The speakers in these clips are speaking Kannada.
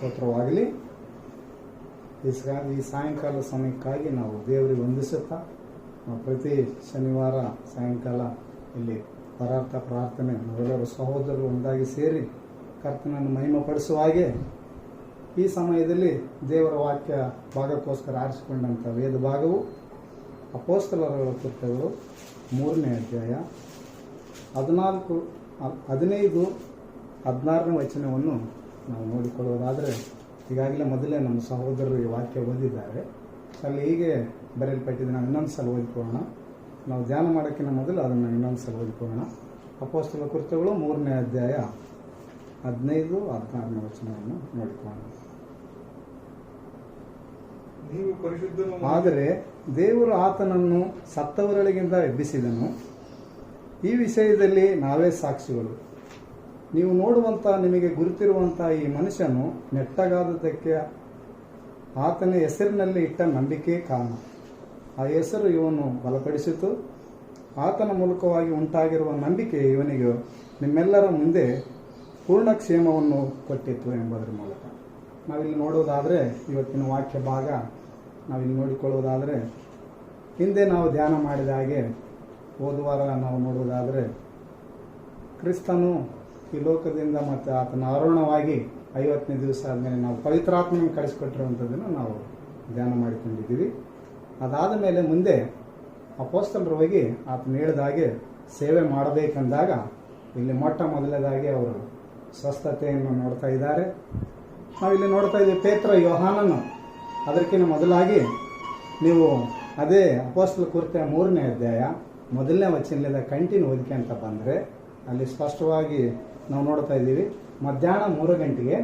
ಸ್ತೋತ್ರವಾಗಲಿ. ಈ ಈ ಸಾಯಂಕಾಲ ಸಮಯಕ್ಕಾಗಿ ನಾವು ದೇವರಿಗೆ ವಂದಿಸುತ್ತಾ ಪ್ರತಿ ಶನಿವಾರ ಸಾಯಂಕಾಲ ಇಲ್ಲಿ ಪರಾರ್ಥ ಪ್ರಾರ್ಥನೆ, ನಾವೆಲ್ಲರೂ ಸಹೋದರರು ಒಂದಾಗಿ ಸೇರಿ ಕರ್ತನನ್ನು ಮಹಿಮಪಡಿಸುವ ಹಾಗೆ ಈ ಸಮಯದಲ್ಲಿ ದೇವರ ವಾಕ್ಯ ಭಾಗಕ್ಕೋಸ್ಕರ ಆರಿಸಿಕೊಂಡಂಥ ವೇದ ಭಾಗವು ಅಪೋಸ್ತಲರ ಕೃತ್ಯಗಳು ಮೂರನೇ ಅಧ್ಯಾಯ ಹದಿನಾಲ್ಕು, ಹದಿನೈದು, ಹದಿನಾರನೇ ವಚನವನ್ನು ನಾವು ನೋಡಿಕೊಳ್ಳುವುದಾದರೆ ಈಗಾಗಲೇ ಮೊದಲೇ ನಮ್ಮ ಸಹೋದರರು ಈ ವಾಕ್ಯ ಓದಿದ್ದಾರೆ. ಅಲ್ಲಿ ಹೀಗೆ ಬರೆಯಲ್ಪಟ್ಟಿದ್ದು ನಾವು ಇನ್ನೊಂದು ಸಲ ಓದಿಕೊಳ್ಳೋಣ. ನಾವು ಧ್ಯಾನ ಮಾಡೋಕ್ಕಿಂತ ಮೊದಲು ಅದನ್ನು ಇನ್ನೊಂದು ಸಲ ಓದಿಕೊಳ್ಳೋಣ. ಅಪೋಸ್ತಲ ಕೃತ್ಯಗಳು ಮೂರನೇ ಅಧ್ಯಾಯ ಹದಿನೈದು ಹದಿನಾರನೇ ವಚನವನ್ನು ನೋಡಿಕೊಳ್ಳೋಣ. ಆದರೆ ದೇವರು ಆತನನ್ನು ಸತ್ತವರೊಳಗಿಂದ ಎಬ್ಬಿಸಿದನು. ಈ ವಿಷಯದಲ್ಲಿ ನಾವೇ ಸಾಕ್ಷಿಗಳು. ನೀವು ನೋಡುವಂಥ ನಿಮಗೆ ಗುರುತಿರುವಂಥ ಈ ಮನುಷ್ಯನು ನೆಟ್ಟಗಾದದಕ್ಕೆ ಆತನ ಹೆಸರಿನಲ್ಲಿ ಇಟ್ಟ ನಂಬಿಕೆ ಕಾರಣ. ಆ ಹೆಸರು ಇವನು ಬಲಪಡಿಸಿತು. ಆತನ ಮೂಲಕವಾಗಿ ಉಂಟಾಗಿರುವ ನಂಬಿಕೆ ಇವನಿಗೆ ನಿಮ್ಮೆಲ್ಲರ ಮುಂದೆ ಪೂರ್ಣ ಕ್ಷೇಮವನ್ನು ಕೊಟ್ಟಿತ್ತು ಎಂಬುದರ ಮೂಲಕ. ನಾವಿಲ್ಲಿ ನೋಡೋದಾದರೆ ಇವತ್ತಿನ ವಾಕ್ಯ ಭಾಗ, ನಾವಿಲ್ಲಿ ನೋಡಿಕೊಳ್ಳುವುದಾದರೆ ಹಿಂದೆ ನಾವು ಧ್ಯಾನ ಮಾಡಿದ ಹಾಗೆ ಹೋದ ವಾರ ನಾವು ನೋಡೋದಾದರೆ ಕ್ರಿಸ್ತನು ಈ ಲೋಕದಿಂದ ಮತ್ತು ಆತನ ಆರೋಹಣವಾಗಿ ಐವತ್ತನೇ ದಿವಸ ಆದಮೇಲೆ ನಾವು ಪವಿತ್ರಾತ್ಮನ ಕಳಿಸ್ಕೊಟ್ಟಿರುವಂಥದ್ದನ್ನು ನಾವು ಧ್ಯಾನ ಮಾಡಿಕೊಂಡಿದ್ದೀವಿ. ಅದಾದ ಮೇಲೆ ಮುಂದೆ ಅಪೋಸ್ತಲರು ಹೋಗಿ ಆತನ ಹೇಳಿದ ಹಾಗೆ ಸೇವೆ ಮಾಡಬೇಕೆಂದಾಗ ಇಲ್ಲಿ ಮೊಟ್ಟ ಮೊದಲನೇದಾಗಿ ಅವರು ಸ್ವಸ್ಥತೆಯನ್ನು ನೋಡ್ತಾ ಇದ್ದಾರೆ. ನಾವಿಲ್ಲಿ ನೋಡ್ತಾ ಇದ್ದೀವಿ ಪೇತ್ರ ಯೋಹಾನನು ಅದಕ್ಕಿಂತ ಮೊದಲಾಗಿ ನೀವು ಅದೇ ಅಪೋಸ್ತಲ ಕುರಿತ ಮೂರನೇ ಅಧ್ಯಾಯ ಮೊದಲನೇ ವಚನದಿಂದ ಕಂಟಿನ್ಯೂ ಓದಿಕೆ ಅಂತ ಬಂದರೆ ಅಲ್ಲಿ ಸ್ಪಷ್ಟವಾಗಿ ನಾವು ನೋಡ್ತಾ ಇದ್ದೀವಿ. ಮಧ್ಯಾಹ್ನ ಮೂರು ಗಂಟೆಗೆ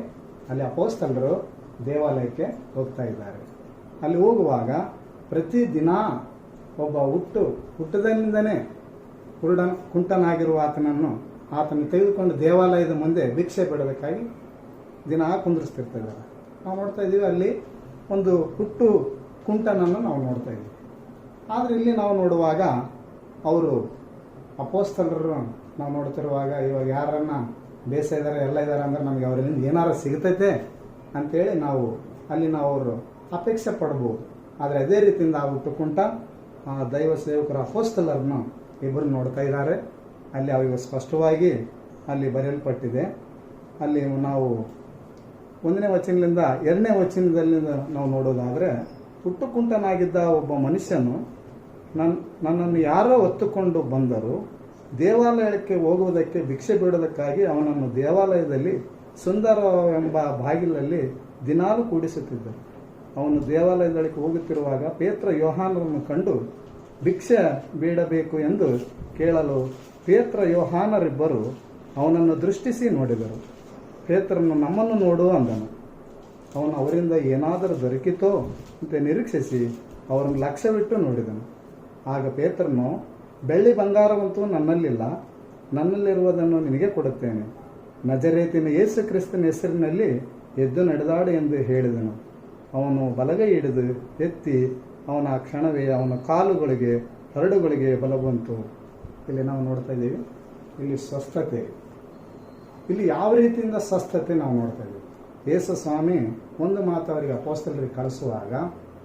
ಅಲ್ಲಿ ಅಪೋಸ್ತಲರು ದೇವಾಲಯಕ್ಕೆ ಹೋಗ್ತಾ ಇದ್ದಾರೆ. ಅಲ್ಲಿ ಹೋಗುವಾಗ ಪ್ರತಿ ದಿನ ಒಬ್ಬ ಹುಟ್ಟು ಹುಟ್ಟದಿಂದನೇ ಕುರುಡ ಕುಂಟನಾಗಿರುವ ಆತನನ್ನು ಆತನ ತೆಗೆದುಕೊಂಡು ದೇವಾಲಯದ ಮುಂದೆ ಭಿಕ್ಷೆ ಬಿಡಬೇಕಾಗಿ ದಿನ ಕುಂದಿರಿಸ್ತಿರ್ತಿದ್ದಾರೆ. ನಾವು ನೋಡ್ತಾ ಇದ್ದೀವಿ ಅಲ್ಲಿ ಒಂದು ಹುಟ್ಟು, ಕುಂಟನನ್ನು ನಾವು ನೋಡ್ತಾ ಇದ್ದೀವಿ. ಆದರೆ ಇಲ್ಲಿ ನಾವು ನೋಡುವಾಗ ಅವರು ಅಪೋಸ್ತಲರು ನಾವು ನೋಡ್ತಿರುವಾಗ ಇವಾಗ ಯಾರನ್ನ ಬೇಸ ಇದ್ದಾರೆ ಎಲ್ಲ ಇದ್ದಾರೆ ಅಂದ್ರೆ ನಮಗೆ ಅವರಿಂದ ಏನಾರು ಸಿಗ್ತೈತೆ ಅಂತೇಳಿ ನಾವು ಅಲ್ಲಿ ನಾವು ಅವರು ಅಪೇಕ್ಷೆ ಪಡ್ಬೋದು. ಆದರೆ ಅದೇ ರೀತಿಯಿಂದ ಆ ಹುಟ್ಟು ಕುಂಟ ಆ ದೈವ ಸೇವಕರ ಹೋಸ್ಟೆಲರ್ನ ಇಬ್ಬರು ನೋಡ್ತಾ ಇದ್ದಾರೆ. ಅಲ್ಲಿ ಅವರಿಗೆ ಸ್ಪಷ್ಟವಾಗಿ ಅಲ್ಲಿ ಬರೆಯಲ್ಪಟ್ಟಿದೆ. ಅಲ್ಲಿ ನಾವು ಒಂದನೇ ವಚನದಿಂದ, ಎರಡನೇ ವಚನದಲ್ಲಿ ನಾವು ನೋಡೋದಾದರೆ, ಹುಟ್ಟುಕುಂಟನಾಗಿದ್ದ ಒಬ್ಬ ಮನುಷ್ಯನು ನನ್ನ ನನ್ನನ್ನು ಯಾರೋ ಹೊತ್ತುಕೊಂಡು ಬಂದರು. ದೇವಾಲಯಕ್ಕೆ ಹೋಗುವುದಕ್ಕೆ ಭಿಕ್ಷೆ ಬಿಡೋದಕ್ಕಾಗಿ ಅವನನ್ನು ದೇವಾಲಯದಲ್ಲಿ ಸುಂದರ ಎಂಬ ಬಾಗಿಲಲ್ಲಿ ದಿನಾಲು ಕೂಡಿಸುತ್ತಿದ್ದರು. ಅವನು ದೇವಾಲಯದೊಳಗೆ ಹೋಗುತ್ತಿರುವಾಗ ಪೇತ್ರ ಯೋಹಾನರನ್ನು ಕಂಡು, ಭಿಕ್ಷೆ ಬೇಡಬೇಕು ಎಂದು ಕೇಳಲು ಪೇತ್ರ ಯೋಹಾನರಿಬ್ಬರು ಅವನನ್ನು ದೃಷ್ಟಿಸಿ ನೋಡಿದರು. ಪೇತ್ರನು, ನಮ್ಮನ್ನು ನೋಡು ಅಂದನು. ಅವನು, ಅವರಿಂದ ಏನಾದರೂ ದೊರಕಿತೋ ಅಂತ ನಿರೀಕ್ಷಿಸಿ ಅವರನ್ನು ಲಕ್ಷ್ಯವಿಟ್ಟು ನೋಡಿದನು. ಆಗ ಪೇತ್ರನು ಬೆಳ್ಳಿ ಬಂಗಾರವಂತೂ ನನ್ನಲ್ಲಿಲ್ಲ. ನನ್ನಲ್ಲಿರುವುದನ್ನು ನಿನಗೆ ಕೊಡುತ್ತೇನೆ. ನಜರೇತಿನ ಯೇಸು ಕ್ರಿಸ್ತನ ಹೆಸರಿನಲ್ಲಿ ಎದ್ದು ನಡೆದಾಡು ಎಂದು ಹೇಳಿದನು. ಅವನು ಬಲಗೈ ಹಿಡಿದು ಎತ್ತಿ ಅವನ ಕ್ಷಣವೇ ಅವನ ಕಾಲುಗಳಿಗೆ, ಹರಡುಗಳಿಗೆ ಬಲ ಬಂತು. ಇಲ್ಲಿ ನಾವು ನೋಡ್ತಾ ಇದ್ದೀವಿ, ಇಲ್ಲಿ ಸ್ವಸ್ಥತೆ. ಇಲ್ಲಿ ಯಾವ ರೀತಿಯಿಂದ ಸ್ವಸ್ಥತೆ ನಾವು ನೋಡ್ತಾ ಇದ್ದೀವಿ? ಯೇಸು ಸ್ವಾಮಿ ಒಂದು ಮಾತು ಅವರಿಗೆ ಅಪೋಸ್ತಲರಿಗೆ ಕಳಿಸುವಾಗ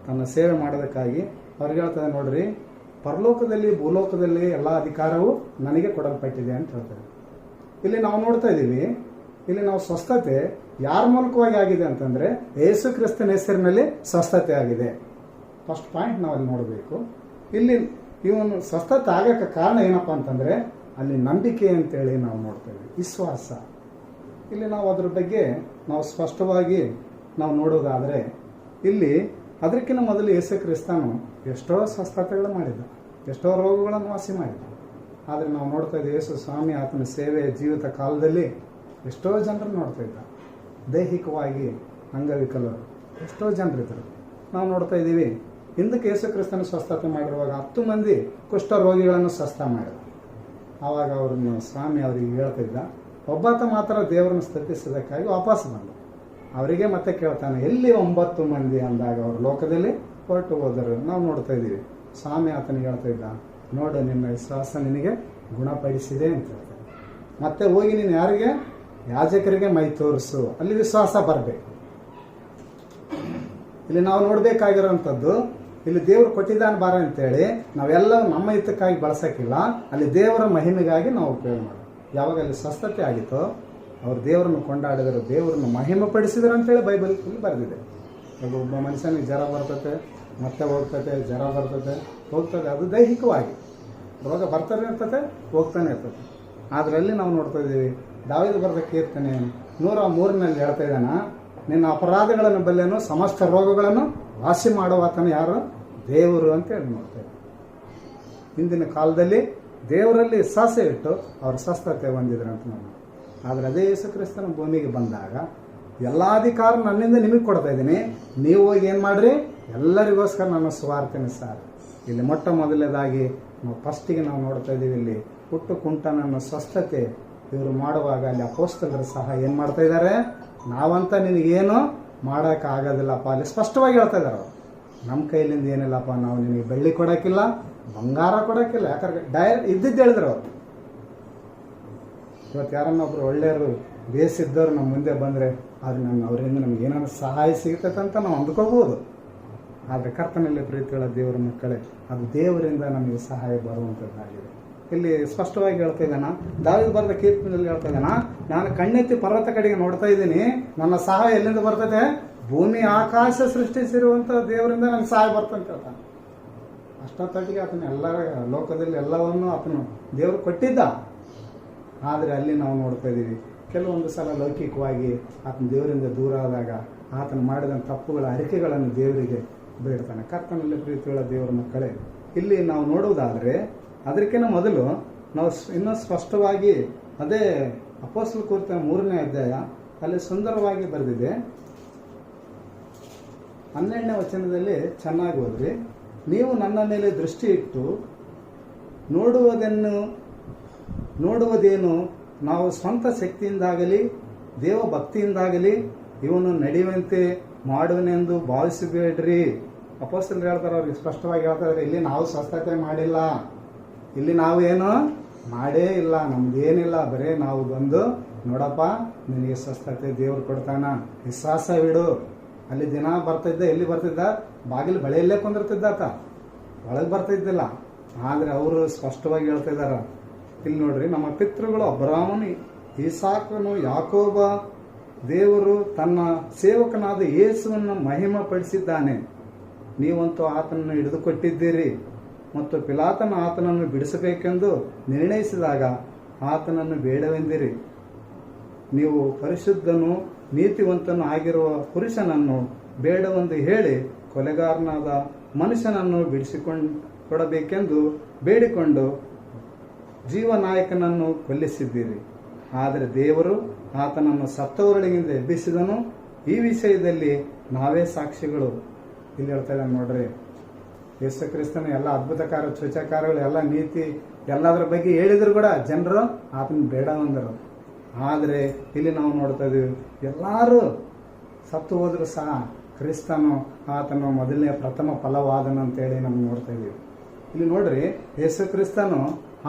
ತನ್ನ ಸೇವೆ ಮಾಡೋದಕ್ಕಾಗಿ ಅವ್ರಿಗೆ ಹೇಳ್ತಾರೆ ನೋಡ್ರಿ ಪರಲೋಕದಲ್ಲಿ, ಭೂಲೋಕದಲ್ಲಿ ಎಲ್ಲ ಅಧಿಕಾರವು ನನಗೆ ಕೊಡಲ್ಪಟ್ಟಿದೆ ಅಂತ ಹೇಳ್ತಾರೆ. ಇಲ್ಲಿ ನಾವು ನೋಡ್ತಾ ಇದ್ದೀವಿ, ಇಲ್ಲಿ ನಾವು ಸ್ವಸ್ಥತೆ ಯಾರ ಮೂಲಕವಾಗಿ ಆಗಿದೆ ಅಂತಂದ್ರೆ ಯೇಸು ಕ್ರಿಸ್ತನ ಹೆಸರಿನಲ್ಲಿ ಸ್ವಸ್ಥತೆ ಆಗಿದೆ. ಫಸ್ಟ್ ಪಾಯಿಂಟ್ ನಾವು ಅಲ್ಲಿ ನೋಡಬೇಕು. ಇಲ್ಲಿ ಇವನು ಸ್ವಸ್ಥತೆ ಆಗಕ್ಕೆ ಕಾರಣ ಏನಪ್ಪಾ ಅಂತಂದ್ರೆ ಅಲ್ಲಿ ನಂಬಿಕೆ ಅಂತೇಳಿ ನಾವು ನೋಡ್ತೇವೆ ವಿಶ್ವಾಸ. ಇಲ್ಲಿ ನಾವು ಅದ್ರ ಬಗ್ಗೆ ನಾವು ಸ್ಪಷ್ಟವಾಗಿ ನಾವು ನೋಡೋದಾದರೆ ಇಲ್ಲಿ ಅದಕ್ಕಿಂತ ಮೊದಲು ಯೇಸು ಕ್ರಿಸ್ತನು ಎಷ್ಟೋ ಸ್ವಸ್ಥತೆಗಳು ಮಾಡಿದ ಎಷ್ಟೋ ರೋಗಗಳನ್ನು ವಾಸಿ ಮಾಡಿದ ಆದರೆ ನಾವು ನೋಡ್ತಾ ಇದ್ದೀವಿ ಯೇಸು ಸ್ವಾಮಿ ಆತನ ಸೇವೆ ಜೀವಿತ ಕಾಲದಲ್ಲಿ ಎಷ್ಟೋ ಜನರು ನೋಡ್ತಾ ಇದ್ದ. ದೈಹಿಕವಾಗಿ ಅಂಗವಿಕಲರು ಎಷ್ಟೋ ಜನರಿದ್ದರು. ನಾವು ನೋಡ್ತಾ ಇದ್ದೀವಿ, ಹಿಂದಕ್ಕೆ ಯೇಸು ಕ್ರಿಸ್ತನ ಸ್ವಸ್ಥತೆ ಮಾಡಿರುವಾಗ ಹತ್ತು ಮಂದಿ ಕುಷ್ಠ ರೋಗಿಗಳನ್ನು ಸ್ವಸ್ಥ ಮಾಡಿದ ಆವಾಗ ಅವ್ರನ್ನ ಸ್ವಾಮಿ ಅವರಿಗೆ ಹೇಳ್ತಾ ಇದ್ದ, ಒಬ್ಬಾತ ಮಾತ್ರ ದೇವರನ್ನು ಸ್ತುತಿಸೋದಕ್ಕಾಗಿ ವಾಪಸ್ ಬಂದ. ಅವರಿಗೆ ಮತ್ತೆ ಕೇಳ್ತಾನೆ, ಎಲ್ಲಿ ಒಂಬತ್ತು ಮಂದಿ ಅಂದಾಗ ಅವರು ಲೋಕದಲ್ಲಿ? ಹೊರಟು ಹೋದರು ನಾವು ನೋಡ್ತಾ ಇದ್ದೀವಿ. ಸ್ವಾಮಿ ಆತನಿಗೆ ಹೇಳ್ತಾ ಇದ್ದ, ನೋಡು, ನಿನ್ನ ವಿಶ್ವಾಸ ನಿನಗೆ ಗುಣಪಡಿಸಿದೆ ಅಂತ ಹೇಳ್ತಾರೆ ಮತ್ತೆ ಹೋಗಿ ನೀನು ಯಾರಿಗೆ? ಯಾಜಕರಿಗೆ ಮೈ ತೋರಿಸು. ಅಲ್ಲಿ ವಿಶ್ವಾಸ ಬರಬೇಕು. ಇಲ್ಲಿ ನಾವು ನೋಡಬೇಕಾಗಿರೋಂಥದ್ದು ಇಲ್ಲಿ ದೇವರು ಕೊಟ್ಟಿದ್ದಾನೆ ಬಾರ ಅಂತೇಳಿ ನಾವೆಲ್ಲ ನಮ್ಮ ಹಿತಕ್ಕಾಗಿ ಬಳಸೋಕ್ಕಿಲ್ಲ, ಅಲ್ಲಿ ದೇವರ ಮಹಿಮೆಗಾಗಿ ನಾವು ಉಪಯೋಗ ಮಾಡೋದು. ಯಾವಾಗ ಅಲ್ಲಿ ಸ್ವಸ್ಥತೆ ಆಗಿತ್ತೋ, ಅವ್ರು ದೇವರನ್ನು ಕೊಂಡಾಡಿದರು, ದೇವರನ್ನು ಮಹಿಮೆ ಪಡಿಸಿದ್ರು ಅಂತೇಳಿ ಬೈಬಲ್ ಬರೆದಿದೆ. ಒಬ್ಬ ಮನುಷ್ಯನಿಗೆ ಜ್ವರ ಬರ್ತತೆ ಮತ್ತೆ ಹೋಗ್ತದೆ, ಜ್ವರ ಬರ್ತದೆ, ಹೋಗ್ತದೆ, ಅದು ದೈಹಿಕವಾಗಿ. ರೋಗ ಬರ್ತಾನೆ ಇರ್ತದೆ ಹೋಗ್ತಾನೆ ಇರ್ತದೆ ಅದರಲ್ಲಿ ನಾವು ನೋಡ್ತಾ ಇದ್ದೀವಿ, ದಾವಿದ ಬರೆದ ಕೀರ್ತನೆ ನೂರ ಮೂರಿನಲ್ಲಿ ಹೇಳ್ತಾ ಇದ್ದಾನ, ನಿನ್ನ ಅಪರಾಧಗಳನ್ನು ಬಲ್ಲೆನು, ಸಮಸ್ತ ರೋಗಗಳನ್ನು ವಾಸಿ ಮಾಡುವಾತನ ಯಾರು? ದೇವರು ಅಂತ ಹೇಳಿ ನೋಡ್ತಾ ಹಿಂದಿನ ಕಾಲದಲ್ಲಿ ದೇವರಲ್ಲಿ ವಿಶ್ವಾಸ ಇಟ್ಟು ಅವರು ಸ್ವಸ್ಥತೆ ಹೊಂದಿದ್ರು ಅಂತ ನಾನು ಆದರೆ ಅದೇ ಯೇಸು ಕ್ರಿಸ್ತನ ಭೂಮಿಗೆ ಬಂದಾಗ, ಎಲ್ಲ ಅಧಿಕಾರ ನನ್ನಿಂದ ನಿಮಗೆ ಕೊಡ್ತಾ ಇದ್ದೀನಿ. ನೀವು ಹೋಗಿ ಏನು ಮಾಡ್ರಿ? ಎಲ್ಲರಿಗೋಸ್ಕರ ನನ್ನ ಸ್ವಾರ್ಥನೆ ಸಾರ್. ಇಲ್ಲಿ ಮೊಟ್ಟ ಮೊದಲನೇದಾಗಿ ನಾವು ಫಸ್ಟಿಗೆ ನಾವು ನೋಡ್ತಾ ಇದ್ದೀವಿ ಇಲ್ಲಿ ಹುಟ್ಟು ಕುಂಟನನ್ನು ಸ್ವಸ್ಥತೆ ಇವರು ಮಾಡುವಾಗ ಅಲ್ಲಿ ಅಪೋಸ್ತಲರು ಸಹ ಏನು ಮಾಡ್ತಾ ಇದ್ದಾರೆ? ನಾವಂತ ನಿನಗೇನು ಮಾಡೋಕೆ ಆಗೋದಿಲ್ಲಪ್ಪ. ಅಲ್ಲಿ ಸ್ಪಷ್ಟವಾಗಿ ಹೇಳ್ತಾ ಇದ್ದಾರೆ ನಮ್ಮ ಕೈಲಿಂದ ಏನಿಲ್ಲಪ್ಪ, ನಾವು ನಿನಗೆ ಬೆಳ್ಳಿ ಕೊಡೋಕ್ಕಿಲ್ಲ, ಬಂಗಾರ ಕೊಡೋಕ್ಕಿಲ್ಲ. ಯಾಕಂದ್ರೆ ಡೈರೆಕ್ಟ್ ಇದ್ದಿದ್ದು ಹೇಳಿದ್ರು ಅವರು. ಇವತ್ತು ಯಾರನ್ನೊಬ್ರು ಒಳ್ಳೆಯವರು ಬೇಸಿದ್ದವ್ರು ನಮ್ಮ ಮುಂದೆ ಬಂದರೆ ಅದು ನಮ್ಮ ಅವರಿಂದ ನಮ್ಗೆ ಏನಾದ್ರು ಸಹಾಯ ಸಿಗ್ತೈತೆ ಅಂತ ನಾವು ಅಂದ್ಕೋಬೋದು ಆದರೆ ಕರ್ತನಲ್ಲಿ ಪ್ರೀತಿಗಳ ದೇವರ ಮಕ್ಕಳೇ, ಅದು ದೇವರಿಂದ ನಮಗೆ ಸಹಾಯ ಬರುವಂಥದ್ದಾಗಿದೆ ಇಲ್ಲಿ ಸ್ಪಷ್ಟವಾಗಿ ಹೇಳ್ತಾ ಇದ್ದಾನ? ದಾವಿದ ಬರೆದ ಕೀರ್ತನೆಯಲ್ಲಿ ಹೇಳ್ತಾ ಇದ್ದಾನ? ನಾನು ಕಣ್ಣೆತ್ತಿ ಪರ್ವತ ಕಡೆಗೆ ನೋಡ್ತಾ ಇದ್ದೀನಿ, ನನ್ನ ಸಹಾಯ ಎಲ್ಲಿಂದ ಬರ್ತದೆ? ಭೂಮಿ ಆಕಾಶ ಸೃಷ್ಟಿಸಿರುವಂಥ ದೇವರಿಂದ ನನಗೆ ಸಹಾಯ ಬರ್ತಂತ ಹೇಳ್ತಾನೆ. ಅಷ್ಟೊತ್ತಿಗೆ ಆತನ ಎಲ್ಲ ಲೋಕದಲ್ಲಿ ಎಲ್ಲವನ್ನು ಆತನು ದೇವರು ಕೊಟ್ಟಿದ್ದ. ಆದರೆ ಅಲ್ಲಿ ನಾವು ನೋಡ್ತಾ ಇದ್ದೀವಿ, ಕೆಲವೊಂದು ಸಲ ಲೌಕಿಕವಾಗಿ ಆತನ ದೇವರಿಂದ ದೂರ ಆದಾಗ ಆತನು ಮಾಡಿದ ತಪ್ಪುಗಳ ಅರಿಕೆಗಳನ್ನು ದೇವರಿಗೆ ಬೇಡ್ತಾನೆ ಕರ್ತನಲ್ಲಿ ಪ್ರೀತಿಯುಳ್ಳ ದೇವರ ಮಕ್ಕಳೇ, ಇಲ್ಲಿ ನಾವು ನೋಡುವುದಾದರೆ, ಅದಕ್ಕಿಂತ ಮೊದಲು ನಾವು ಇನ್ನೂ ಸ್ಪಷ್ಟವಾಗಿ ಅದೇ ಅಪೋಸ್ಲ ಕುರಿತ ಮೂರನೇ ಅಧ್ಯಾಯ ಅಲ್ಲಿ ಸುಂದರವಾಗಿ ಬರೆದಿದೆ. ಹನ್ನೆರಡನೇ ವಚನದಲ್ಲಿ ಚೆನ್ನಾಗಿ ಹೋದ್ರಿ ನೀವು ನನ್ನ ಮೇಲೆ ದೃಷ್ಟಿ ಇಟ್ಟು ನೋಡುವುದನ್ನು, ನೋಡುವುದೇನು, ನಾವು ಸ್ವಂತ ಶಕ್ತಿಯಿಂದಾಗಲಿ ದೇವ ಭಕ್ತಿಯಿಂದಾಗಲಿ ಇವನು ನಡೆಯುವಂತೆ ಮಾಡುವನೆಂದು ಭಾವಿಸಬೇಡ್ರಿ. ಅಪೋಸ್ತಲರು ಹೇಳ್ತಾರೆ, ಅವ್ರಿಗೆ ಸ್ಪಷ್ಟವಾಗಿ ಹೇಳ್ತಾರೆ ಇಲ್ಲಿ ನಾವು ಸ್ವಸ್ಥತೆ ಮಾಡಿಲ್ಲ. ಇಲ್ಲಿ ನಾವು ಏನು? ಮಾಡೇ ಇಲ್ಲ ನಮ್ದೇನಿಲ್ಲ ಬರೇ ನಾವು ಬಂದು, ನೋಡಪ್ಪ, ನಿನಗೆ ಸ್ವಸ್ಥತೆ ದೇವ್ರು ಕೊಡ್ತಾನ. ವಿಶ್ವಾಸವಿಡು ಅಲ್ಲಿ ದಿನ ಬರ್ತಿದ್ದ, ಎಲ್ಲಿ ಬರ್ತಿದ್ದ? ಬಾಗಿಲು ಬಳೆಯಲ್ಲೇ ಕುಂದಿರ್ತಿದ್ದ ಆತ. ಒಳಗೆ ಬರ್ತಿದ್ದಿಲ್ಲ. ಆದರೆ ಅವರು ಸ್ಪಷ್ಟವಾಗಿ ಹೇಳ್ತಿದ್ದಾರೆ ಇಲ್ಲಿ ನೋಡ್ರಿ, ನಮ್ಮ ಪಿತೃಗಳು ಅಬ್ರಾಹ್ಮಣಿ ಈಸಾಕನು, ಯಾಕೋಬ ದೇವರು ತನ್ನ ಸೇವಕನಾದ ಯೇಸುವನ್ನು ಮಹಿಮ ಪಡಿಸಿದ್ದಾನೆ ನೀವಂತೂ ಆತನನ್ನು ಹಿಡಿದುಕೊಟ್ಟಿದ್ದೀರಿ ಮತ್ತು ಪಿಲಾತನ ಆತನನ್ನು ಬಿಡಿಸಬೇಕೆಂದು ನಿರ್ಣಯಿಸಿದಾಗ ಆತನನ್ನು ಬೇಡವೆಂದಿರಿ. ನೀವು ಪರಿಶುದ್ಧನು ನೀತಿವಂತನು ಆಗಿರುವ ಪುರುಷನನ್ನು ಬೇಡವೆಂದು ಹೇಳಿ ಕೊಲೆಗಾರನಾದ ಮನುಷ್ಯನನ್ನು ಬಿಡಿಸಿಕೊಂಡು ಕೊಡಬೇಕೆಂದು ಬೇಡಿಕೊಂಡು ಜೀವನಾಯಕನನ್ನು ಕೊಲ್ಲಿಸಿದ್ದೀರಿ. ಆದರೆ ದೇವರು ಆತನನ್ನು ಸತ್ತವರೊಳಗಿಂದ ಎಬ್ಬಿಸಿದನು. ಈ ವಿಷಯದಲ್ಲಿ ನಾವೇ ಸಾಕ್ಷಿಗಳು. ಇಲ್ಲಿ ಹೇಳ್ತಾ ಇದ್ದಾನೆ ನೋಡ್ರಿ, ಯೇಸು ಕ್ರಿಸ್ತನ ಎಲ್ಲ ಅದ್ಭುತಕಾರ ಸೂಚಕಾರಗಳು ಎಲ್ಲ ನೀತಿ, ಎಲ್ಲದರ ಬಗ್ಗೆ ಹೇಳಿದ್ರು ಕೂಡ ಜನರು ಆತನ ಬೇಡ ಅಂದರು. ಆದರೆ ಇಲ್ಲಿ ನಾವು ನೋಡ್ತಾ ಇದೀವಿ ಎಲ್ಲರೂ ಸತ್ತು ಹೋದ್ರು ಸಹ ಕ್ರಿಸ್ತನು ಆತನು ಮೊದಲನೇ ಪ್ರಥಮ ಫಲವಾದನು ಅಂತೇಳಿ ನಮ್ಗೆ ನೋಡ್ತಾ ಇದೀವಿ ಇಲ್ಲಿ ನೋಡ್ರಿ, ಯೇಸು ಕ್ರಿಸ್ತನು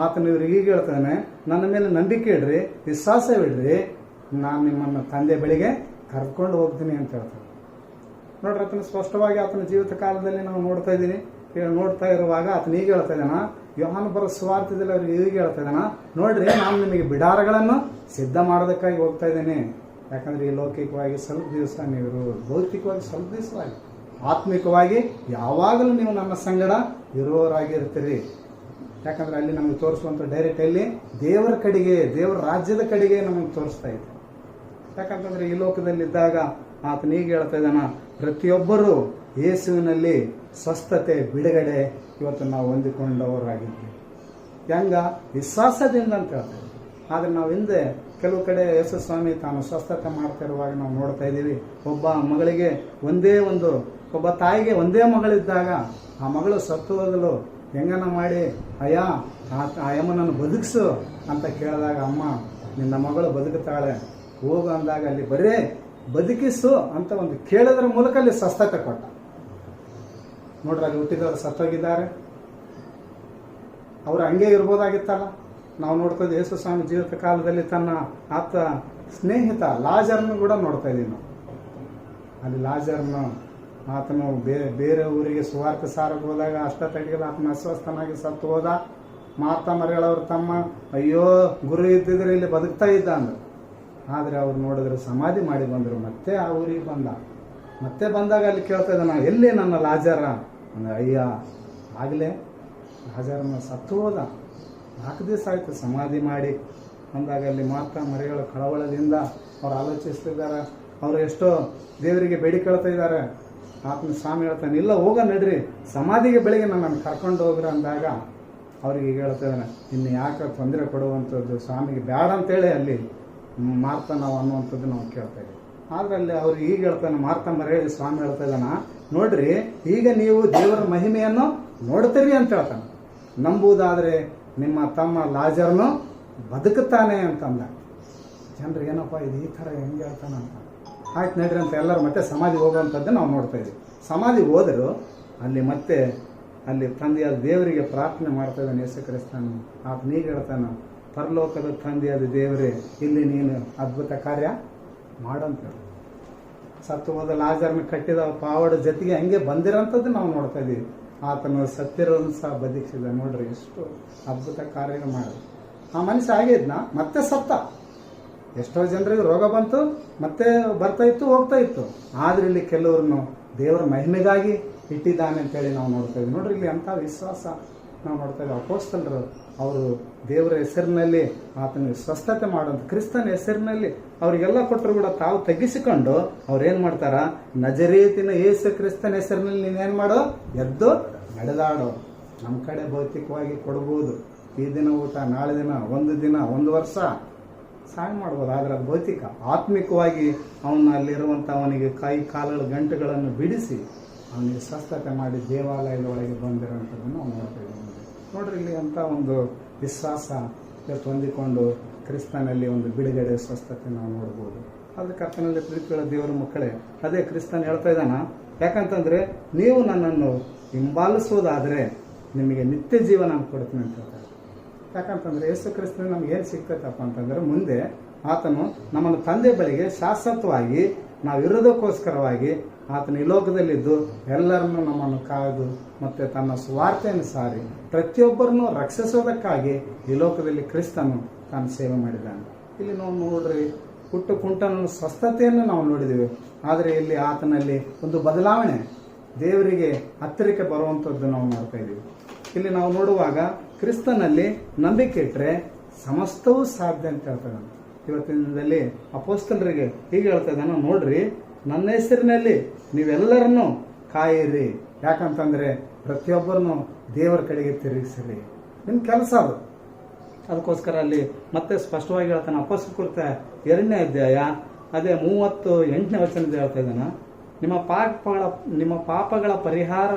ಆತನು ಇವ್ರಿಗೆ ಈಗ ಹೇಳ್ತಾನೆ, ನನ್ನ ಮೇಲೆ ನಂಬಿಕೆ ಇಡ್ರಿ, ವಿಶ್ವಾಸವಿಡ್ರಿ, ನಾನು ನಿಮ್ಮನ್ನು ತಂದೆ ಬೆಳಿಗ್ಗೆ ಕರ್ಕೊಂಡು ಹೋಗ್ತೀನಿ ಅಂತ ಹೇಳ್ತಾನೆ. ನೋಡ್ರಿ, ಆತನ ಸ್ಪಷ್ಟವಾಗಿ ಆತನ ಜೀವಿತ ಕಾಲದಲ್ಲಿ ನಾವು ನೋಡ್ತಾ ಇದ್ದೀನಿ. ಈಗ ನೋಡ್ತಾ ಇರುವಾಗ ಆತನ ಈಗ ಹೇಳ್ತಾ ಇದ್ದಾನ, ಯೋಹಾನ ಬರ ಸ್ವಾರ್ಥದಲ್ಲಿ ಅವ್ರಿಗೆ ಈಗ ಹೇಳ್ತಾ ಇದ್ದಾನ, ನೋಡ್ರಿ, ನಾನು ನಿಮಗೆ ಬಿಡಾರಗಳನ್ನು ಸಿದ್ಧ ಮಾಡೋದಕ್ಕಾಗಿ ಹೋಗ್ತಾ ಇದ್ದೇನೆ. ಯಾಕಂದ್ರೆ ಈ ಲೌಕಿಕವಾಗಿ ಸ್ವಲ್ಪ ದಿವಸ ನೀವು ಭೌತಿಕವಾಗಿ ಸ್ವಲ್ಪ ದಿವಸವಾಗಿ ಆತ್ಮಿಕವಾಗಿ ಯಾವಾಗಲೂ ನೀವು ನನ್ನ ಸಂಗಡ ಇರುವವರಾಗಿರ್ತೀರಿ ಯಾಕಂದ್ರೆ ಅಲ್ಲಿ ನಮಗೆ ತೋರಿಸುವಂತ ಡೈರೆಕ್ಟ್ ಅಲ್ಲಿ ದೇವರ ಕಡೆಗೆ, ದೇವರ ರಾಜ್ಯದ ಕಡೆಗೆ ನಮಗೆ ತೋರಿಸ್ತಾ ಇದೆ. ಯಾಕಂತಂದ್ರೆ ಈ ಲೋಕದಲ್ಲಿದ್ದಾಗ ಹೀಗೆ ಹೇಳ್ತಾ ಇದ್ದಾನ, ಪ್ರತಿಯೊಬ್ಬರು ಯೇಸುವಿನಲ್ಲಿ ಸ್ವಸ್ಥತೆ, ಬಿಡುಗಡೆ ಇವತ್ತು ನಾವು ಹೊಂದಿಕೊಂಡವರಾಗಿದ್ದೀವಿ. ಹೆಂಗ? ವಿಶ್ವಾಸದಿಂದ ಅಂತ ಹೇಳ್ತಾರೆ ಆದರೆ ನಾವು ಹಿಂದೆ ಕೆಲವು ಕಡೆ ಯೇಸು ಸ್ವಾಮಿ ತಾನು ಸ್ವಸ್ಥತೆ ಮಾಡ್ತಾ ಇರುವಾಗ ನಾವು ನೋಡ್ತಾ ಇದ್ದೀವಿ, ಒಬ್ಬ ಮಗಳಿಗೆ ಒಂದೇ ಒಂದು, ಒಬ್ಬ ತಾಯಿಗೆ ಒಂದೇ ಮಗಳಿದ್ದಾಗ ಆ ಮಗಳು ಸತ್ತು ಹೋದಲು ಹೆಂಗನ ಮಾಡಿ, ಅಯ್ಯ, ಆ ಆ ಯಮ್ಮನನ್ನು ಬದುಕಿಸು ಅಂತ ಕೇಳಿದಾಗ ಅಮ್ಮ, ನಿನ್ನ ಮಗಳು ಬದುಕುತ್ತಾಳೆ. ಹೋಗು ಅಂದಾಗ ಅಲ್ಲಿ ಬರೇ ಬದುಕಿಸು ಅಂತ ಒಂದು ಕೇಳೋದ್ರ ಮೂಲಕ ಅಲ್ಲಿ ಸ್ವಸ್ಥತೆ ಕೊಟ್ಟ. ನೋಡ್ರಿ ಅಲ್ಲಿ ಹುಟ್ಟಿದವರು ಸತ್ತೋಗಿದ್ದಾರೆ. ಅವರು ಹಂಗೆ ಇರ್ಬೋದಾಗಿತ್ತಲ್ಲ? ನಾವು ನೋಡ್ತಾ ಯೇಸು ಸ್ವಾಮಿ ಜೀವಿತ ಕಾಲದಲ್ಲಿ ತನ್ನ ಆತ ಸ್ನೇಹಿತ ಲಾಜರ್ನು ಕೂಡ ನೋಡ್ತಾ ಇದ್ದೀವಿ ನಾವು. ಅಲ್ಲಿ ಲಾಜರ್ನು ಆತನು ಬೇರೆ ಬೇರೆ ಊರಿಗೆ ಸುವಾರ್ಥ ಸಾರಕ್ಕೆ ಹೋದಾಗ ಅಷ್ಟ ತಡೆಗಲ್ಲ ಆತನ ಅಸ್ವಸ್ಥನಾಗಿ ಸತ್ತು ಹೋದ. ಮಾತಾ ಮರಿಗಳವ್ರು ತಮ್ಮ, ಅಯ್ಯೋ, ಗುರು ಇದ್ದಿದ್ರೆ ಇಲ್ಲಿ ಬದುಕ್ತಾ ಇದ್ದ ಅಂದರು. ಆದರೆ ಅವ್ರು ನೋಡಿದ್ರೆ ಸಮಾಧಿ ಮಾಡಿ ಬಂದರು. ಮತ್ತೆ ಆ ಊರಿಗೆ ಬಂದ. ಮತ್ತೆ ಬಂದಾಗ ಅಲ್ಲಿ ಕೇಳ್ತಾ ಇದ್ದಾನ ಎಲ್ಲಿ ನನ್ನ ಲಾಜರ? ಅಂದ ಅಯ್ಯ, ಆಗಲೇ ಲಾಜರನ್ನ ಸತ್ತು ಹೋದ. ನಾಲ್ಕು ದಿವಸ ಆಯಿತು ಸಮಾಧಿ ಮಾಡಿ. ಅಂದಾಗ ಅಲ್ಲಿ ಮಾತಾ ಮರಿಗಳ ಕಳವಳದಿಂದ ಅವ್ರು ಆಲೋಚಿಸ್ತಿದ್ದಾರೆ. ಅವರು ಎಷ್ಟೋ ದೇವರಿಗೆ ಬೇಡಿಕೊಳ್ತಾ ಇದ್ದಾರೆ. ಆತ್ಮ ಸ್ವಾಮಿ ಹೇಳ್ತಾನೆ, ಇಲ್ಲ ಹೋಗ ನಡ್ರಿ. ಸಮಾಧಿಗೆ ಬೆಳಿಗ್ಗೆ ನಾನು ಕರ್ಕೊಂಡು ಹೋಗ್ರ ಅಂದಾಗ ಅವ್ರಿಗೆ ಈಗ ಹೇಳ್ತಾ ಇದ್ದಾನೆ, ಇನ್ನು ಯಾಕೆ ತೊಂದರೆ ಕೊಡುವಂಥದ್ದು ಸ್ವಾಮಿಗೆ ಬೇಡ ಅಂತೇಳಿ ಅಲ್ಲಿ ನಾವು ಅನ್ನುವಂಥದ್ದು ನಾವು ಕೇಳ್ತೇವೆ ಆದ್ರೆ ಅಲ್ಲಿ ಅವ್ರು ಈಗ ಹೇಳ್ತಾನೆ, ಮಾರ್ತಾ ಮರೇಳಿ ಸ್ವಾಮಿ ಹೇಳ್ತಾ ಇದ್ದಾನ, ನೋಡ್ರಿ, ಈಗ ನೀವು ದೇವರ ಮಹಿಮೆಯನ್ನು ನೋಡ್ತೀರಿ ಅಂತ ಹೇಳ್ತಾನೆ. ನಂಬುವುದಾದರೆ ನಿಮ್ಮ ತಮ್ಮ ಲಾಜರ್ನು ಬದುಕುತ್ತಾನೆ ಅಂತಂದ ಜನರು ಏನಪ್ಪ, ಇದು ಈ ಥರ ಹೆಂಗೆ ಹೇಳ್ತಾನೆ ಅಂತ ಆಯ್ತು ನಡ್ರಿ ಅಂತ ಎಲ್ಲರೂ ಮತ್ತೆ ಸಮಾಧಿ ಹೋಗುವಂಥದ್ದು ನಾವು ನೋಡ್ತಾ ಇದ್ದೀವಿ. ಸಮಾಧಿ ಹೋದರು ಅಲ್ಲಿ ಮತ್ತೆ ಅಲ್ಲಿ ತಂದೆಯಾದ ದೇವರಿಗೆ ಪ್ರಾರ್ಥನೆ ಮಾಡ್ತಾ ಇದ್ದಾನೆ ಯೇಸು ಕ್ರಿಸ್ತನು. ಆತ ಹೇಳ್ತಾನ, ಪರಲೋಕದ ತಂದೆಯಾದ ದೇವರೇ, ಇಲ್ಲಿ ನೀನು ಅದ್ಭುತ ಕಾರ್ಯ ಮಾಡಂತ. ಸತ್ತು ಹೋದ ಲಾಜರ್ನ ಕಟ್ಟಿದ ಪಾವಡ ಜೊತೆಗೆ ಹಂಗೆ ಬಂದಿರೋಂಥದ್ದು ನಾವು ನೋಡ್ತಾ ಇದ್ದೀವಿ. ಆತನು ಸತ್ತಿರೋದನ್ನು ಸಹ ಬದುಕಿಸಿದ ನೋಡ್ರಿ ಎಷ್ಟು ಅದ್ಭುತ ಕಾರ್ಯ ಮಾಡಿದ ಆ ಮನುಷ್ಯ ಆಗಿದ್ನ ಮತ್ತೆ ಸತ್ತ. ಎಷ್ಟೋ ಜನರಿಗೆ ರೋಗ ಬಂತು, ಮತ್ತೆ ಬರ್ತಾ ಇತ್ತು, ಹೋಗ್ತಾ ಇತ್ತು. ಆದ್ರೆ ಇಲ್ಲಿ ಕೆಲವ್ರನ್ನು ದೇವರ ಮಹಿಮೆಗಾಗಿ ಇಟ್ಟಿದ್ದಾನೆ ಅಂತೇಳಿ ನಾವು ನೋಡ್ತಾ ಇದ್ದೀವಿ. ನೋಡ್ರಿ, ಇಲ್ಲಿ ಅಂತ ವಿಶ್ವಾಸ ನಾವು ನೋಡ್ತಾ ಇದ್ದೀವಿ. ಅಪೋಸ್ತಲರು, ಅವರು ದೇವರ ಹೆಸರಿನಲ್ಲಿ ಆತನಿಗೆ ಸ್ವಸ್ಥತೆ ಮಾಡೋದು ಕ್ರಿಸ್ತನ ಹೆಸರಿನಲ್ಲಿ ಅವರಿಗೆಲ್ಲ ಕೊಟ್ಟರು ಕೂಡ ತಾವು ತಗ್ಗಿಸಿಕೊಂಡು ಅವ್ರು ಏನ್ ಮಾಡ್ತಾರ? ನಜರೇತಿನ ಯೇಸು ಕ್ರಿಸ್ತನ ಹೆಸರಿನಲ್ಲಿ ನೀನೇನು ಮಾಡೋ? ಎದ್ದು ನಡೆದಾಡೋ. ನಮ್ಮ ಕಡೆ ಭೌತಿಕವಾಗಿ ಕೊಡ್ಬೋದು. ಈ ದಿನ ಊಟ, ನಾಳೆ ದಿನ, ಒಂದು ದಿನ, ಒಂದು ವರ್ಷ. ಸಹಾಯ ಮಾಡ್ಬೋದು. ಆದರೆ ಭೌತಿಕ, ಆತ್ಮಿಕವಾಗಿ ಅವನ ಅಲ್ಲಿರುವಂಥ ಅವನಿಗೆ ಕೈ, ಕಾಲುಗಳ, ಗಂಟುಗಳನ್ನು ಬಿಡಿಸಿ ಅವನಿಗೆ ಸ್ವಸ್ಥತೆ ಮಾಡಿ ದೇವಾಲಯದ ಒಳಗೆ ಬಂದಿರೋಂಥದ್ದನ್ನು ನಾವು ನೋಡ್ತಾ ಇದ್ದೀವಿ ನೋಡ್ರಿ, ಇಲ್ಲಿ ಅಂತ ಒಂದು ವಿಶ್ವಾಸ ಹೊಂದಿಕೊಂಡು ಕ್ರಿಸ್ತನಲ್ಲಿ ಒಂದು ಬಿಡುಗಡೆ ಸ್ವಸ್ಥತೆ ನಾವು ನೋಡ್ಬೋದು. ಅದು ಕರ್ತನಲ್ಲಿ ಪ್ರೀತಿಗಳ ದೇವರ ಮಕ್ಕಳೇ, ಅದೇ ಕ್ರಿಸ್ತನ್ ಹೇಳ್ತಾ ಇದ್ದಾನ? ಯಾಕಂತಂದ್ರೆ ನೀವು ನನ್ನನ್ನು ಹಿಂಬಾಲಿಸೋದಾದರೆ ನಿಮಗೆ ನಿತ್ಯ ಜೀವನ ಕೊಡ್ತೀನಿ ಅಂತ ಹೇಳ್ತಾರೆ ಯಾಕಂತಂದ್ರೆ ಯೇಸು ಕ್ರಿಸ್ತನ ನಮ್ಗೆ ಏನು ಸಿಕ್ಕತ್ತಪ್ಪ ಅಂತಂದ್ರೆ ಮುಂದೆ ಆತನು ನಮ್ಮನ್ನು ತಂದೆ ಬಳಿಗೆ ಶಾಶ್ವತವಾಗಿ ನಾವು ಇರೋದಕ್ಕೋಸ್ಕರವಾಗಿ ಆತನ ಈ ಲೋಕದಲ್ಲಿದ್ದು ಎಲ್ಲರನ್ನು ನಮ್ಮನ್ನು ಕಾಯ್ದು ಮತ್ತೆ ತನ್ನ ಸ್ವಾರ್ಥೆಯನ್ನು ಸಾರಿ ಪ್ರತಿಯೊಬ್ಬರನ್ನು ರಕ್ಷಿಸೋದಕ್ಕಾಗಿ ಈ ಲೋಕದಲ್ಲಿ ಕ್ರಿಸ್ತನು ತಾನು ಸೇವೆ ಮಾಡಿದ್ದಾನೆ. ಇಲ್ಲಿ ನಾವು ನೋಡ್ರಿ ಹುಟ್ಟು ಕುಂಟನ ಸ್ವಸ್ಥತೆಯನ್ನು ನಾವು ನೋಡಿದ್ದೀವಿ ಆದರೆ ಇಲ್ಲಿ ಆತನಲ್ಲಿ ಒಂದು ಬದಲಾವಣೆ ದೇವರಿಗೆ ಹತ್ತಿರಕ್ಕೆ ಬರುವಂಥದ್ದು ನಾವು ನೋಡ್ತಾ ಇದ್ದೀವಿ ಇಲ್ಲಿ ನಾವು ನೋಡುವಾಗ ಕ್ರಿಸ್ತನಲ್ಲಿ ನಂಬಿಕೆ ಇಟ್ಟರೆ ಸಮಸ್ತವೂ ಸಾಧ್ಯ ಅಂತ ಹೇಳ್ತಾನೆ ಇವತ್ತಿನ ದಿನದಲ್ಲಿ ಅಪೋಸ್ತಲರಿಗೆ ಹೀಗೆ ಹೇಳ್ತಾ ಇದ್ದಾನೆ, ನೋಡ್ರಿ, ನನ್ನ ಹೆಸರಿನಲ್ಲಿ ನೀವೆಲ್ಲರನ್ನು ಕಾಯಿರಿ. ಯಾಕಂತಂದ್ರೆ ಪ್ರತಿಯೊಬ್ಬರನ್ನು ದೇವರ ಕಡೆಗೆ ತಿರುಗಿಸಿರಿ. ನಿಮ್ಮ ಕೆಲಸ ಅದು. ಅದಕ್ಕೋಸ್ಕರ ಅಲ್ಲಿ ಮತ್ತೆ ಸ್ಪಷ್ಟವಾಗಿ ಹೇಳ್ತಾನೆ ಅಪೋಸ್ತ ಕುರಿತ ಎರಡನೇ ಅಧ್ಯಾಯ, ಅದೇ ಮೂವತ್ತು ಎಂಟನೇ ವಚನದ ಹೇಳ್ತಾ ಇದ್ದಾನೆ, ನಿಮ್ಮ ಪಾಪಗಳ ನಿಮ್ಮ ಪಾಪಗಳ ಪರಿಹಾರ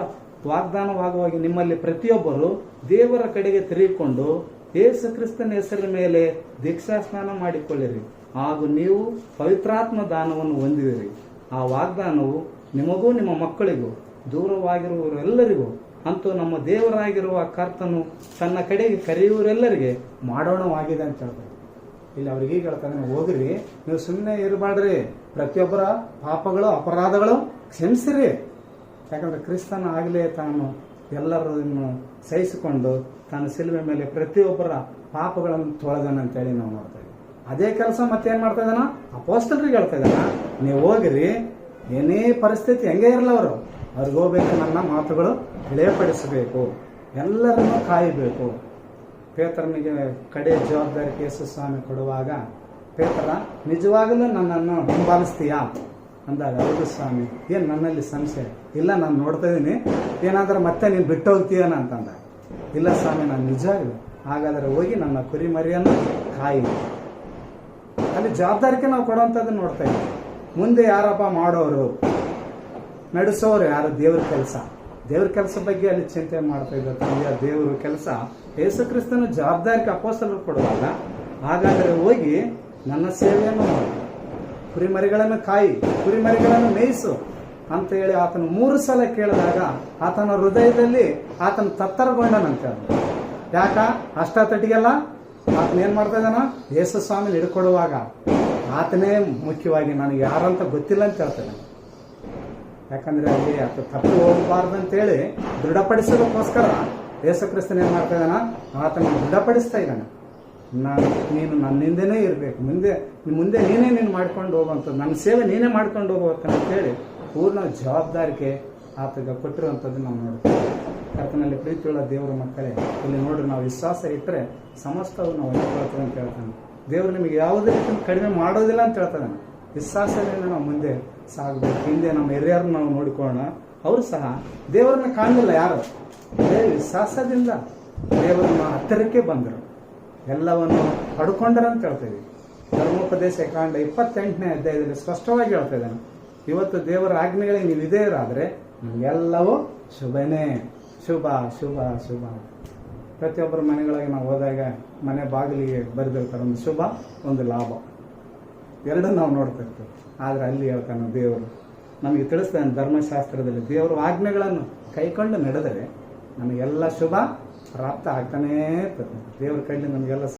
ವಾಗ್ದಾನವಾಗುವಾಗಿ ನಿಮ್ಮಲ್ಲಿ ಪ್ರತಿಯೊಬ್ಬರು ದೇವರ ಕಡೆಗೆ ತಿರುಗಿಕೊಂಡು ಯೇಸು ಕ್ರಿಸ್ತನ ಹೆಸರಿನ ಮೇಲೆ ದೀಕ್ಷಾ ಸ್ನಾನ ಮಾಡಿಕೊಳ್ಳಿರಿ. ಹಾಗೂ ನೀವು ಪವಿತ್ರಾತ್ಮ ದಾನವನ್ನು ಹೊಂದಿದಿರಿ. ಆ ವಾಗ್ದಾನವು ನಿಮಗೂ ನಿಮ್ಮ ಮಕ್ಕಳಿಗೂ, ದೂರವಾಗಿರುವವರೆಲ್ಲರಿಗೂ ಅಂತೂ ನಮ್ಮ ದೇವರಾಗಿರುವ ಕರ್ತನು ತನ್ನ ಕಡೆಗೆ ಕರೆಯುವರೆಲ್ಲರಿಗೆ ಮಾಡೋಣವಾಗಿದೆ ಅಂತ ಹೇಳ್ತಾರೆ. ಇಲ್ಲಿ ಅವ್ರಿಗೆ ಈಗ ಹೇಳ್ತಾನೆ ಹೋಗ್ರಿ, ನೀವು ಸುಮ್ಮನೆ ಇರಬಾಡ್ರಿ. ಪ್ರತಿಯೊಬ್ಬರ ಪಾಪಗಳು, ಅಪರಾಧಗಳು ಕ್ಷಮಿಸಿರಿ. ಯಾಕಂದ್ರೆ ಕ್ರಿಸ್ತನ ಆಗಲೇ ತಾನು ಎಲ್ಲರನ್ನು ಸಹಿಸಿಕೊಂಡು ತನ್ನ ಸಿಲುವೆ ಮೇಲೆ ಪ್ರತಿಯೊಬ್ಬರ ಪಾಪಗಳನ್ನು ತೊಳೆದನಂತೇಳಿ ನಾವು ನೋಡ್ತಾ ಇದ್ದೀವಿ. ಅದೇ ಕೆಲಸ ಮತ್ತೇನು ಮಾಡ್ತಾ ಇದ್ದಾನ? ಅಪೋಸ್ತಲರಿಗೆ ಹೇಳ್ತಾ ಇದ್ದಾನ? ನೀವು ಹೋಗಿರಿ, ಏನೇ ಪರಿಸ್ಥಿತಿ ಹೆಂಗೆ ಇರಲ್ಲ ಅವರು, ಅವ್ರಿಗೆ ಹೋಗ್ಬೇಕು ನನ್ನ ಮಾತುಗಳು ತಿಳಿಯಪಡಿಸಬೇಕು. ಎಲ್ಲರನ್ನೂ ಕಾಯಬೇಕು. ಪೇತ್ರನಿಗೆ ಕಡೆ ಜವಾಬ್ದಾರಿ ಕೇಸು ಸ್ವಾಮಿ ಕೊಡುವಾಗ, ಪೇತ್ರ, ನಿಜವಾಗಲೂ ನನ್ನನ್ನು ಹಿಂಬಾಲಿಸ್ತೀಯಾ? ಅಂದಾಗ, ಹೌದು ಸ್ವಾಮಿ, ಏನು ನನ್ನಲ್ಲಿ ಸಂಶಯ? ಇಲ್ಲ, ನಾನು ನೋಡ್ತಾ ಇದ್ದೀನಿ ಏನಾದರೂ ಮತ್ತೆ ನೀನು ಬಿಟ್ಟು ಹೋಗ್ತೀಯನ ಅಂತಂದ. ಇಲ್ಲ ಸ್ವಾಮಿ, ನಾನು ನಿಜ ಹಾಗಾದರೆ ಹೋಗಿ ನನ್ನ ಕುರಿ ಮರಿಯನ್ನು ಕಾಯಿ. ಅಲ್ಲಿ ಜವಾಬ್ದಾರಿಕೆ ನಾವು ಕೊಡುವಂತದ್ದು ನೋಡ್ತಾ ಇದ್ದೀವಿ ಮುಂದೆ ಯಾರಪ್ಪ ಮಾಡೋರು? ನಡೆಸೋರು ಯಾರು? ದೇವ್ರ ಕೆಲಸ. ದೇವ್ರ ಕೆಲಸ ಬಗ್ಗೆ ಅಲ್ಲಿ ಚಿಂತೆ ಮಾಡ್ತಾ ಇದ್ದ ತಂದೆಯ ದೇವ್ರ ಕೆಲಸ. ಯೇಸು ಕ್ರಿಸ್ತನ ಜವಾಬ್ದಾರಿಕೆ ಅಪೋಸ್ತಲರು ಕೊಡುವಾಗ, ಹಾಗಾದರೆ ಹೋಗಿ ನನ್ನ ಸೇವೆಯನ್ನು ಮಾಡು ಕುರಿಮರಿಗಳನ್ನು ಕಾಯಿ, ಕುರಿಮರಿಗಳನ್ನು ಮೇಯಿಸು ಅಂತ ಹೇಳಿ ಆತನು ಮೂರು ಸಲ ಕೇಳಿದಾಗ ಆತನ ಹೃದಯದಲ್ಲಿ ಆತನ ತತ್ತರಗೊಂಡನಂತೆ. ಯಾಕ? ಅಷ್ಟ ತಟಿಗೆಲ್ಲ ಆತನ ಏನ್ ಮಾಡ್ತಾ ಇದ್ದಾನ? ಯೇಸು ಸ್ವಾಮಿ ಹಿಡ್ಕೊಡುವಾಗ ಆತನೇ ಮುಖ್ಯವಾಗಿ ನನಗೆ ಯಾರಂತ ಗೊತ್ತಿಲ್ಲ ಅಂತ ಹೇಳ್ತಾನೆ. ಯಾಕಂದ್ರೆ ಅಲ್ಲಿ ಆತ ತಪ್ಪು ಹೋಗಬಾರ್ದು ಅಂತೇಳಿ ದೃಢಪಡಿಸೋದಕ್ಕೋಸ್ಕರ ಯೇಸು ಕ್ರಿಸ್ತನ ಏನ್ ಮಾಡ್ತಾ ಇದ್ದಾನ? ಆತನ ದೃಢಪಡಿಸ್ತಾ ಇದ್ದಾನೆ. ನಾನು ನೀನು ನನ್ನ ಹಿಂದೆನೇ ಇರಬೇಕು. ಮುಂದೆ ಮುಂದೆ ನೀನೇ ನೀನು ಮಾಡ್ಕೊಂಡು ಹೋಗುವಂಥದ್ದು. ನನ್ನ ಸೇವೆ ನೀನೇ ಮಾಡ್ಕೊಂಡು ಹೋಗುವಂತ ಅಂತೇಳಿ ಪೂರ್ಣ ಜವಾಬ್ದಾರಿಕೆ ಆತಗ ಕೊಟ್ಟಿರುವಂಥದ್ದು ನಾವು ನೋಡ್ತೀವಿ. ಕರ್ತನಲ್ಲಿ ಪ್ರೀತಿಯುಳ್ಳ ದೇವರ ಮಕ್ಕಳೇ, ಇಲ್ಲಿ ನೋಡ್ರಿ ನಾವು ವಿಶ್ವಾಸ ಇಟ್ಟರೆ ಸಮಸ್ತವು ನಾವು ಅಂತ ಹೇಳ್ತಾನೆ. ದೇವರು ನಿಮಗೆ ಯಾವುದೇ ರೀತಿ ಕಡಿಮೆ ಮಾಡೋದಿಲ್ಲ ಅಂತ ಹೇಳ್ತಾನೆ. ವಿಶ್ವಾಸದಿಂದ ನಾವು ಮುಂದೆ ಸಾಗಬೇಕು. ಹಿಂದೆ ನಮ್ಮ ಹಿರಿಯರನ್ನ ನಾವು ನೋಡಿಕೊಳ್ಳೋಣ. ಅವರು ಸಹ ದೇವರನ್ನ ಕಾಣಲಿಲ್ಲ ಯಾರು? ವಿಶ್ವಾಸದಿಂದ ದೇವರನ್ನ ಹತ್ತಿರಕ್ಕೆ ಬಂದರು. ಎಲ್ಲವನ್ನು ಪಡ್ಕೊಂಡರಂತ ಹೇಳ್ತೀವಿ ಧರ್ಮೋಪದೇಶ ಕಾಂಡ ಇಪ್ಪತ್ತೆಂಟನೇ ಅಧ್ಯಾಯದಲ್ಲಿ ಸ್ಪಷ್ಟವಾಗಿ ಹೇಳ್ತಾ ಇದ್ದಾನೆ. ಇವತ್ತು ದೇವರ ಆಜ್ಞೆಗಳಿಗೆ ನೀವು ವಿಧೇಯರಾದರೆ ಎಲ್ಲವೂ ಶುಭನೇ. ಶುಭ ಶುಭ ಶುಭ. ಪ್ರತಿಯೊಬ್ಬರ ಮನೆಗಳಿಗೆ ನಾವು ಹೋದಾಗ ಮನೆ ಬಾಗಿಲಿಗೆ ಬರೆದಿರ್ತಾರೆ ಒಂದು ಶುಭ, ಒಂದು ಲಾಭ. ಎರಡನ್ನು ನಾವು ನೋಡ್ತಾ ಇರ್ತೀವಿ. ಆದರೆ ಅಲ್ಲಿ ಹೇಳ್ತಾನೆ ದೇವರು. ನಮಗೆ ತಿಳಿಸ್ತಾನೆ ಧರ್ಮಶಾಸ್ತ್ರದಲ್ಲಿ ದೇವರ ಆಜ್ಞೆಗಳನ್ನು ಕೈಕೊಂಡು ನಡೆದರೆ ನಮಗೆಲ್ಲ ಶುಭ ಪ್ರಾಪ್ತ ಆಗ್ತಾನೇ ಇರ್ತದೆ. ದೇವರ ಕೈಲಿ ನಮಗೆಲ್ಲ